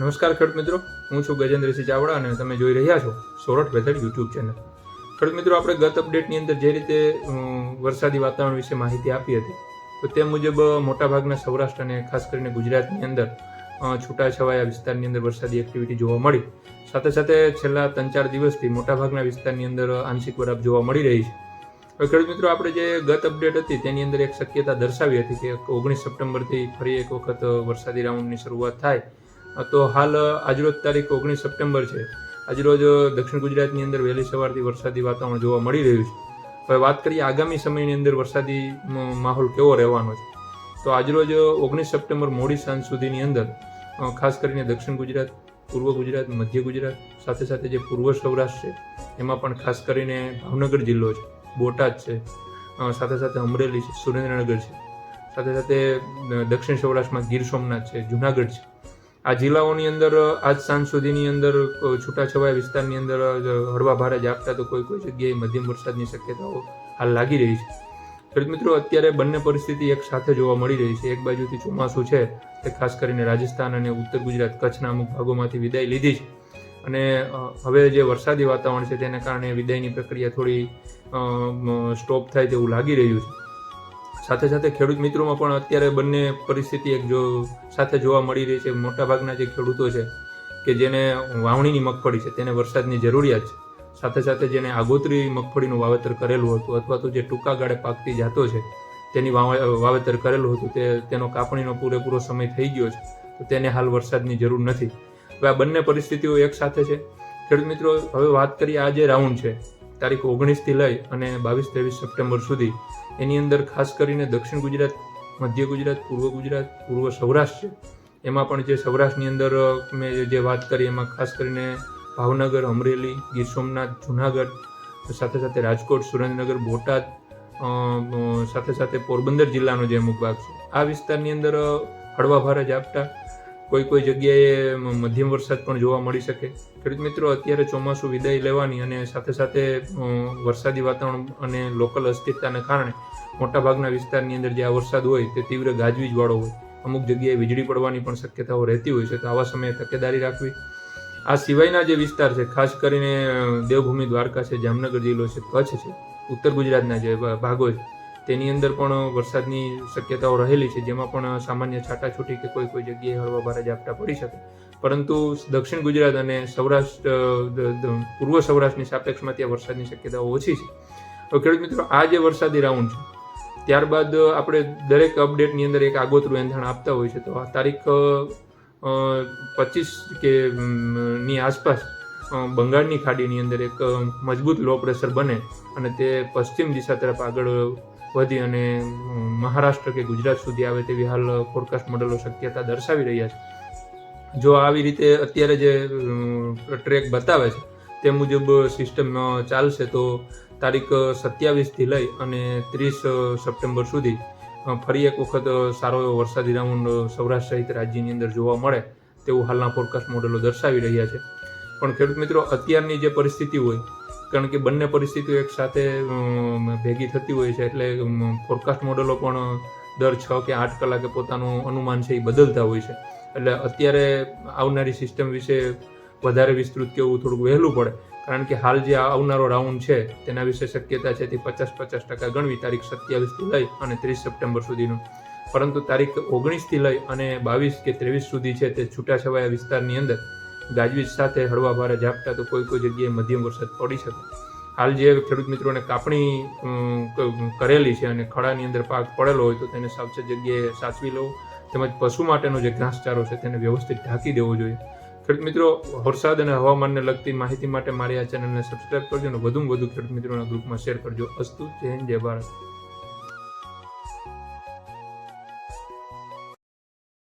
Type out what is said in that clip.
નમસ્કાર ખેડૂત મિત્રો. હું છું ગજેન્દ્રસિંહ ચાવડા અને તમે જોઈ રહ્યા છો સોરઠ વેધર યુટ્યુબ ચેનલ. ખેડૂત મિત્રો, આપણે ગત અપડેટની અંદર જે રીતે વરસાદી વાતાવરણ વિશે માહિતી આપી હતી, તો તે મુજબ મોટાભાગના સૌરાષ્ટ્ર અને ખાસ કરીને ગુજરાતની અંદર છૂટાછવાયા વિસ્તારની અંદર વરસાદી એક્ટિવિટી જોવા મળી. સાથે સાથે છેલ્લા ત્રણ ચાર દિવસથી મોટાભાગના વિસ્તારની અંદર આંશિક વરાપ જોવા મળી રહી છે. ખેડૂત મિત્રો, આપણે જે ગત અપડેટ હતી, તેની અંદર એક શક્યતા દર્શાવી હતી કે ઓગણીસ સપ્ટેમ્બરથી ફરી એક વખત વરસાદી રાઉન્ડની શરૂઆત થાય. તો હાલ, આજરોજ તારીખ ઓગણીસ સપ્ટેમ્બર છે. આજરોજ, દક્ષિણ ગુજરાતની અંદર વહેલી સવારથી વરસાદી વાતાવરણ જોવા મળી રહ્યું છે. હવે વાત કરીએ આગામી સમયની અંદર વરસાદી માહોલ કેવો રહેવાનો છે. તો આજરોજ, ઓગણીસ સપ્ટેમ્બર મોડી સાંજ સુધીની અંદર ખાસ કરીને દક્ષિણ ગુજરાત, પૂર્વ ગુજરાત, મધ્ય ગુજરાત, સાથે સાથે જે પૂર્વ સૌરાષ્ટ્ર છે, એમાં પણ ખાસ કરીને ભાવનગર જિલ્લો છે, બોટાદ છે સાથે સાથે અમરેલી છે, સુરેન્દ્રનગર છે, સાથે સાથે દક્ષિણ સૌરાષ્ટ્રમાં ગીર સોમનાથ છે, જુનાગઢ છે. આ જિલ્લાઓની અંદર, આજ સાંજ સુધીની અંદર છૂટાછવાયા વિસ્તારની અંદર હળવા ભારે ઝાપટા તો કોઈ કોઈ જગ્યાએ મધ્યમ વરસાદની શક્યતાઓ હાલ લાગી રહી છે. ખેડૂત મિત્રો, અત્યારે બંને પરિસ્થિતિ એક સાથે જોવા મળી રહી છે. એક બાજુથી ચોમાસું છે, તે ખાસ કરીને રાજસ્થાન અને ઉત્તર ગુજરાત કચ્છના અમુક ભાગોમાંથી વિદાય લીધી છે. અને હવે જે વરસાદી વાતાવરણ છે, તેને કારણે વિદાયની પ્રક્રિયા થોડી સ્ટોપ થાય તેવું લાગી રહ્યું છે. સાથે સાથે ખેડૂત મિત્રોમાં પણ અત્યારે બંને પરિસ્થિતિ એક જો સાથે જોવા મળી રહી છે. મોટાભાગના જે ખેડૂતો છે કે જેને વાવણીની મગફળી છે, તેને વરસાદની જરૂરિયાત છે. સાથે સાથે જેને આગોતરી મગફળીનું વાવેતર કરેલું હતું અથવા તો જે ટૂંકા ગાળે પાકતી જાતો છે, તેની વાવેતર કરેલું હતું, તે, તેનો કાપણીનો પૂરેપૂરો સમય થઈ ગયો છે, તો તેને હાલ વરસાદની જરૂર નથી. હવે આ બંને પરિસ્થિતિઓ એક સાથે છે. ખેડૂત મિત્રો, હવે વાત કરીએ આ જે રાઉન્ડ છે તારીખ ઓગણીસથી લઈ અને બાવીસ ત્રેવીસ સપ્ટેમ્બર સુધી એની અંદર ખાસ કરીને દક્ષિણ ગુજરાત, મધ્ય ગુજરાત, પૂર્વ ગુજરાત, પૂર્વ સૌરાષ્ટ્ર છે એમાં પણ જે સૌરાષ્ટ્રની અંદર મેં જે વાત કરી એમાં ખાસ કરીને ભાવનગર, અમરેલી, ગીર સોમનાથ, જુનાગઢ, સાથે સાથે રાજકોટ, સુરેન્દ્રનગર, બોટાદ સાથે સાથે પોરબંદર જિલ્લાનો જે અમુક ભાગ છે. આ વિસ્તારની અંદર હળવા ભારે ઝાપટા કોઈ કોઈ જગ્યાએ મધ્યમ વરસાદ પણ જોવા મળી શકે. ખેડૂત મિત્રો, અત્યારે ચોમાસું વિદાય લેવાની અને સાથે સાથે વરસાદી વાતાવરણ અને લોકલ અસ્થિરતાને કારણે મોટાભાગના વિસ્તારની અંદર જે આ વરસાદ હોય તે તીવ્ર ગાજવીજવાળો હોય. અમુક જગ્યાએ વીજળી પડવાની પણ શક્યતાઓ રહેતી હોય છે, તો આવા સમયે તકેદારી રાખવી. આ સિવાયના જે વિસ્તાર છે, ખાસ કરીને દેવભૂમિ દ્વારકા છે, જામનગર જિલ્લો છે, કચ્છ છે, ઉત્તર ગુજરાતના જે ભાગો છે તેની અંદર પણ વરસાદની શક્યતાઓ રહેલી છે, જેમાં પણ સામાન્ય છાટાછૂટી કે કોઈ કોઈ જગ્યાએ હળવા ભારે ઝાપટા પડી શકે. પરંતુ દક્ષિણ ગુજરાત અને સૌરાષ્ટ્ર પૂર્વ સૌરાષ્ટ્રની સાપેક્ષમાં ત્યાં વરસાદની શક્યતાઓ ઓછી છે. હવે ખેડૂત મિત્રો, આ જે વરસાદી રાઉન્ડ છે, ત્યારબાદ આપણે દરેક અપડેટની અંદર એક આગોતરું એંધાણ આપતા હોય છે, તો આ તારીખ પચીસ કે ની આસપાસ બંગાળની ખાડીની અંદર એક મજબૂત લો પ્રેશર બને અને તે પશ્ચિમ દિશા તરફ આગળ વધી અને મહારાષ્ટ્ર કે ગુજરાત સુધી આવે તેવી હાલ ફોરકાસ્ટ મોડેલો શક્યતા દર્શાવી રહ્યા છે. જો આવી રીતે અત્યારે જે ટ્રેક બતાવે છે, તે મુજબ સિસ્ટમ ચાલશે તો તારીખ સત્યાવીસથી લઈ અને ત્રીસ સપ્ટેમ્બર સુધી ફરી એક વખત સારો એવો વરસાદી રાઉન્ડ સૌરાષ્ટ્ર સહિત રાજ્યની અંદર જોવા મળે તેવું હાલના ફોરકાસ્ટ મોડેલો દર્શાવી રહ્યા છે. પણ ખેડૂત મિત્રો, અત્યારની જે પરિસ્થિતિ હોય કારણ કે બંને પરિસ્થિતિઓ એક સાથે ભેગી થતી હોય છે એટલે ફોરકાસ્ટ મોડેલો પણ દર છ કે આઠ કલાકે પોતાનું અનુમાન છે એ બદલતા હોય છે. એટલે અત્યારે આવનારી સિસ્ટમ વિશે વધારે વિસ્તૃત કેવું થોડુંક વહેલું પડે. કારણ કે હાલ જે આવનારો રાઉન્ડ છે, તેના વિશે શક્યતા છે તે પચાસ પચાસ ટકા ગણવી તારીખ સત્યાવીસથી લઈ અને ત્રીસ સપ્ટેમ્બર સુધીનું. પરંતુ તારીખ ઓગણીસથી લઈ અને બાવીસ કે ત્રેવીસ સુધી છે તે છૂટાછવાયા વિસ્તારની અંદર ગાજવીજ સાથે હળવા ભારે ઝાપટા તો કોઈ કોઈ જગ્યાએ મધ્યમ વરસાદ પડી શકે. હાલ જે ખેડૂત મિત્રોને કાપણી કરેલી છે અને ખડાની અંદર પાક પડેલો હોય તો તેને સાવચેત જગ્યાએ સાચવી લેવો તેમજ પશુ માટેનો જે ઘાસચારો છે તેને વ્યવસ્થિત ઢાંકી દેવો જોઈએ. ખેડૂત મિત્રો, વરસાદ અને હવામાનને લગતી માહિતી માટે મારી આ ચેનલને સબસ્ક્રાઇબ કરજો અને વધુમાં વધુ ખેડૂત મિત્રોના ગ્રુપમાં શેર કરજો. અસ્તુ, જય હિન્દ, જય ભારત.